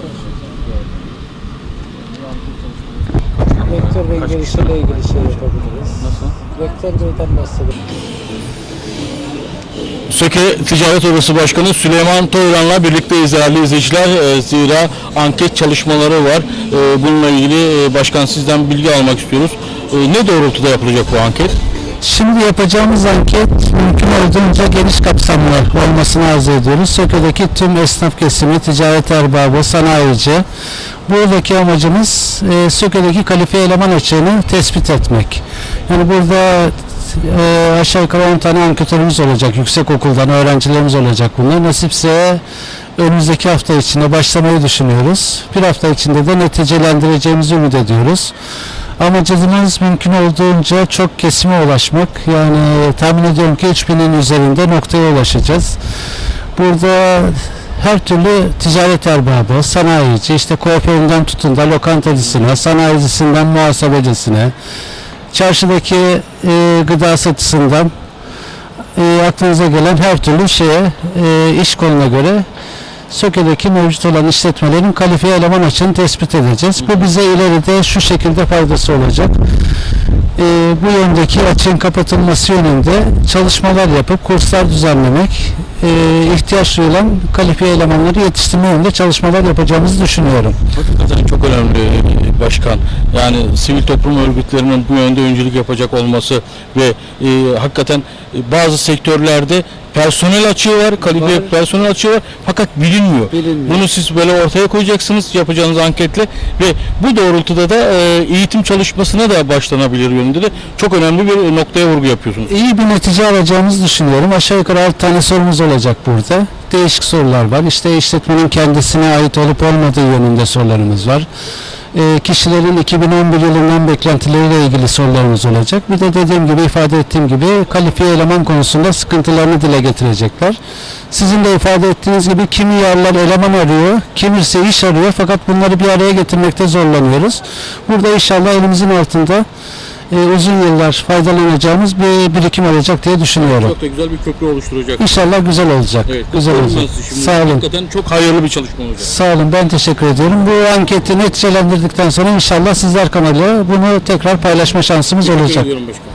Çalışıyoruz. Vektör Bey'in gelişiyle ilgili şey yapabiliriz. Nasıl? Vektör Bey'den bahsedelim. Söke Ticaret Odası Başkanı Süleyman Toyran'la birlikteyiz değerli izleyiciler. Ee, Zira anket çalışmaları var. Ee, Bununla ilgili e, başkan sizden bilgi almak istiyoruz. Ee, Ne doğrultuda yapılacak bu anket? Şimdi yapacağımız anket mümkün olduğunca geniş kapsamlı olmasını arzu ediyoruz. Söke'deki tüm esnaf kesimi, ticaret erbabı, sanayici. Buradaki amacımız e, Söke'deki kalifiye eleman açığını tespit etmek. Yani burada e, aşağı yukarı 10 tane anketörümüz olacak. Yüksek okuldan öğrencilerimiz olacak bunlar. Nasipse önümüzdeki hafta içinde başlamayı düşünüyoruz. Bir hafta içinde de neticelendireceğimizi ümit ediyoruz. Amacımız mümkün olduğunca çok kesime ulaşmak. Yani tahmin ediyorum ki 3000'in üzerinde noktaya ulaşacağız. Burada her türlü ticaret erbabı, sanayici, işte kuaföründen tutun da lokantacısına, sanayicisinden muhasebecisine, çarşıdaki e, gıda satıcısından e, aklınıza gelen her türlü şeye, e, iş koluna göre Söke'deki mevcut olan işletmelerin kalifiye eleman açığını tespit edeceğiz. Bu bize ileride şu şekilde faydası olacak. Ee, bu yöndeki açığın kapatılması yönünde çalışmalar yapıp kurslar düzenlemek, e, ihtiyaç duyulan kalifiye elemanları yetiştirme yönünde çalışmalar yapacağımızı düşünüyorum. Hakikaten çok önemli e, başkan. Yani sivil toplum örgütlerinin bu yönde öncülük yapacak olması ve e, hakikaten e, bazı sektörlerde personel açığı var, kalifiye Var. personel açığı var fakat bilinmiyor. Bilinmiyor. Bunu siz böyle ortaya koyacaksınız yapacağınız anketle ve bu doğrultuda da e, eğitim çalışmasına da başlanabilir yönünde de çok önemli bir noktaya vurgu yapıyorsunuz. İyi bir netice alacağımızı düşünüyorum. Aşağı yukarı 6 tane sorumuz olacak burada. Değişik sorular var. İşte işletmenin kendisine ait olup olmadığı yönünde sorularımız var. Ee, kişilerin 2011 yılından beklentileriyle ilgili sorularımız olacak. Bir de dediğim gibi ifade ettiğim gibi kalifiye eleman konusunda sıkıntılarını dile getirecekler. Sizin de ifade ettiğiniz gibi kimi yerler eleman arıyor, kimisi iş arıyor fakat bunları bir araya getirmekte zorlanıyoruz. Burada inşallah elimizin altında e, uzun yıllar faydalanacağımız bir birikim olacak diye düşünüyorum. Çok da güzel bir köprü oluşturacak. İnşallah güzel olacak. Evet, güzel olacak. şimdi. Sağ olun. Hakikaten çok hayırlı bir çalışma olacak. Sağ olun. Ben teşekkür ediyorum. Bu anketi neticelendirdikten sonra inşallah sizler kanalıyla bunu tekrar paylaşma şansımız Teşekkür olacak. ediyorum başkanım.